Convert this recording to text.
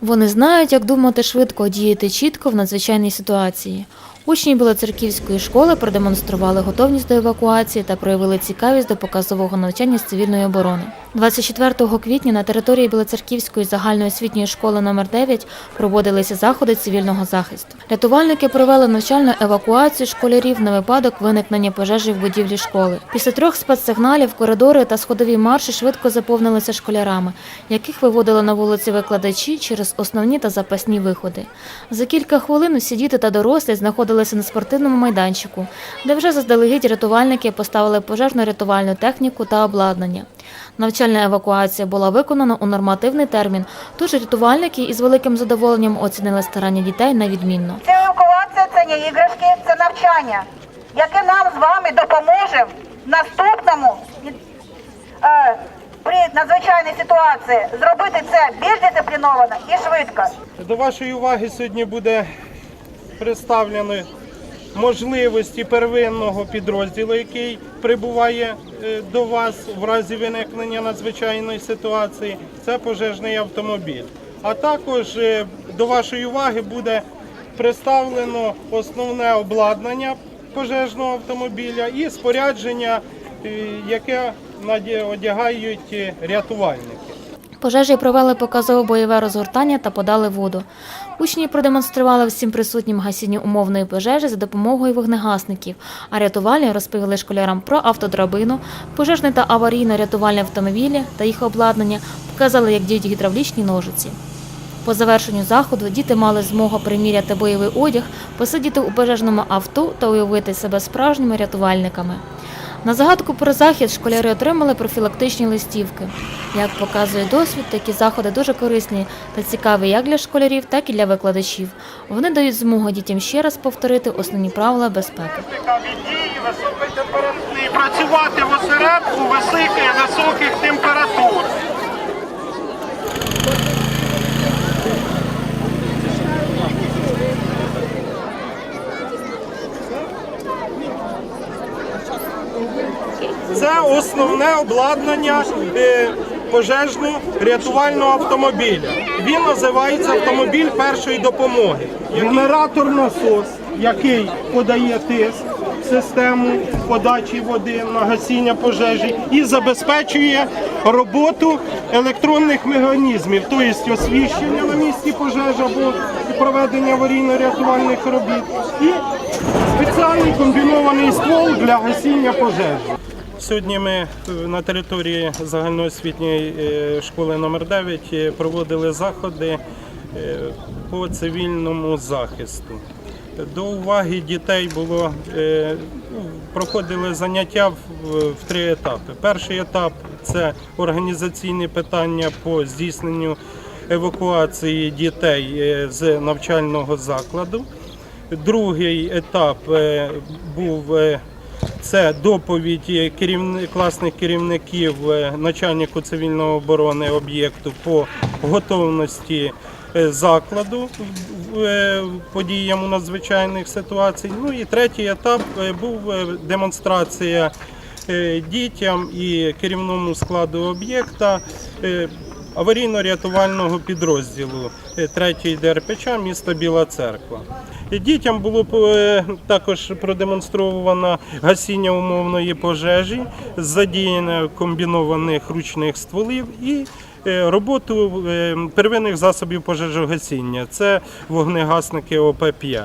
Вони знають, як думати швидко, діяти чітко в надзвичайній ситуації. Учні Білоцерківської школи продемонстрували готовність до евакуації та проявили цікавість до показового навчання з цивільної оборони. 24 квітня на території Білоцерківської загальноосвітньої школи номер 9 проводилися заходи цивільного захисту. Рятувальники провели навчальну евакуацію школярів на випадок виникнення пожежі в будівлі школи. Після трьох спецсигналів коридори та сходові марші швидко заповнилися школярами, яких виводили на вулиці викладачі через основні та запасні виходи. За кілька хвилин усі діти та дорослі знаходилися на спортивному майданчику, де вже заздалегідь рятувальники поставили пожежну рятувальну техніку та обладнання. Навчальна евакуація була виконана у нормативний термін, тож рятувальники із великим задоволенням оцінили старання дітей на відмінно. Це евакуація, це не іграшки, це навчання, яке нам з вами допоможе в наступному е, при надзвичайній ситуації зробити це більш дисципліновано і швидко. До вашої уваги сьогодні буде представлено можливості первинного підрозділу, який прибуває е, до вас в разі виникнення надзвичайної ситуації. Це пожежний автомобіль. А також е, до вашої уваги буде представлено основне обладнання пожежного автомобіля і спорядження, е, яке одягають рятувальники. Пожежі провели показове бойове розгортання та подали воду. Учні продемонстрували всім присутнім гасіння умовної пожежі за допомогою вогнегасників, а рятувальні розповіли школярам про автодрабину, пожежне та аварійно-рятувальні автомобілі та їх обладнання, показали, як діють гідравлічні ножиці. По завершенню заходу діти мали змогу приміряти бойовий одяг, посидіти у пожежному авто та уявити себе справжніми рятувальниками. На загадку про захід школяри отримали профілактичні листівки. Як показує досвід, такі заходи дуже корисні та цікаві як для школярів, так і для викладачів. Вони дають змогу дітям ще раз повторити основні правила безпеки. працювати в осередку Це основне обладнання е, пожежно-рятувального автомобіля. Він називається автомобіль першої допомоги. Генератор насос, який подає тиск систему подачі води на гасіння пожежі і забезпечує роботу електронних механізмів, тобто освіщення на місці пожежі або проведення аварійно-рятувальних робіт. І спеціальний комбінований ствол для гасіння пожежі. Сьогодні ми на території загальноосвітньої е, школи номер 9 е, проводили заходи е, по цивільному захисту. До уваги дітей було ну, проходили заняття в, три етапи. Перший етап це організаційні питання по здійсненню евакуації дітей з навчального закладу. Другий етап був це доповідь класних керівників е, начальнику цивільної оборони об'єкту по готовності е, закладу е, подіям у надзвичайних ситуацій. Ну і третій етап був демонстрація дітям і керівному складу об'єкта. Е, Аварійно-рятувального підрозділу 3 ДРПЧ міста Біла Церква. Дітям було е, також продемонстровано гасіння умовної пожежі, задіяння комбінованих ручних стволів і е, роботу е, первинних засобів пожежогасіння. Це вогнегасники ОП-5.